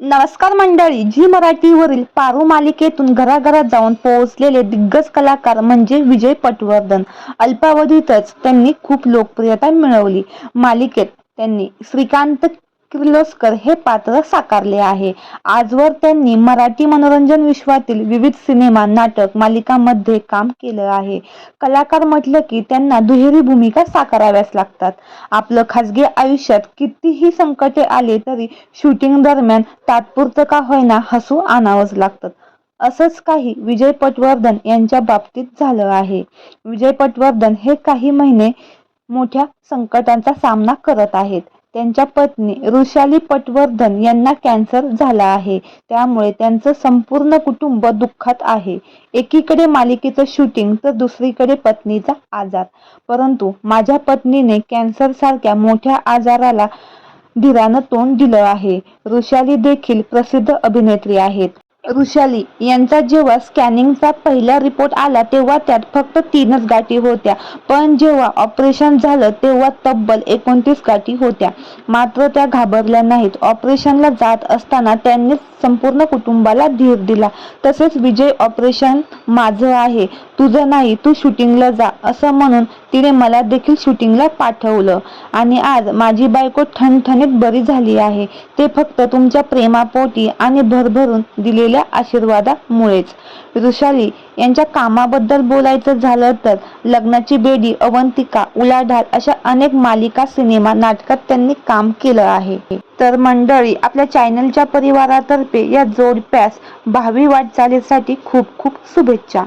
नमस्कार मंडळी झी मराठीवरील पारू मालिकेतून घराघरात जाऊन पोहोचलेले दिग्गज कलाकार म्हणजे विजय पटवर्धन. अल्पावधीतच त्यांनी खूप लोकप्रियता मिळवली. मालिकेत त्यांनी श्रीकांत किर्लोस्कर हे पात्र साकारले आहे. आजवर त्यांनी मराठी मनोरंजन विश्वातील विविध सिनेमा नाटक मालिकांमध्ये काम केलं आहे. कलाकार म्हटलं की त्यांना दुहेरी भूमिका साकाराव्याच लागतात. आपलं खासगी आयुष्यात कितीही संकटे आले तरी शूटिंग दरम्यान तात्पुरतं का होईना हसू आणावंच लागतं. असंच काही विजय पटवर्धन यांच्या बाबतीत झालं आहे. विजय पटवर्धन हे काही महिने मोठ्या संकटांचा सामना करत आहेत. त्यांच्या पत्नी ऋषाली पटवर्धन यांना कॅन्सर झाला आहे. त्यामुळे त्यांचं संपूर्ण कुटुंब दुःखात आहे. एकीकडे मालिकेचं शूटिंग तर दुसरीकडे पत्नीचा आजार. परंतु माझ्या पत्नीने कॅन्सर सारख्या मोठ्या आजाराला धीरानं तोंड दिलं आहे. ऋषाली देखील प्रसिद्ध अभिनेत्री आहेत. ऋषाली यांचा जेव्हा स्कॅनिंगचा पहिला रिपोर्ट आला तेव्हा त्यात फक्त तीनच गाठी होत्या. पण जेव्हा ऑपरेशन झालं तेव्हा तब्बल एकोणतीस गाठी होत्या. मात्र त्या घाबरल्या नाहीत. ऑपरेशनला जात असताना त्यांनी संपूर्ण कुटुंबाला धीर दिला. तसेच विजय ऑपरेशन माझं आहे. तुझं नाही. तू शूटिंगला जा. असं म्हणून तिने मला देखील शूटिंगला पाठवलं. आणि आज माझी बायको ठणठणीत बरी झाली आहे. ते फक्त तुमच्या प्रेमापोटी आणि भरभरून दिलेल्या आशीर्वादामुळेच. ऋषाली यांच्या कामाबद्दल बोलायचं झालं तर लग्नाची बेडी अवंतिका उलाढाल अशा अनेक मालिका सिनेमा नाटकात त्यांनी काम केलं आहे. तर मंडळी आपल्या चॅनलच्या परिवारातर्फे या जोडप्यास भावी वाटचालीसाठी खूप खूप शुभेच्छा.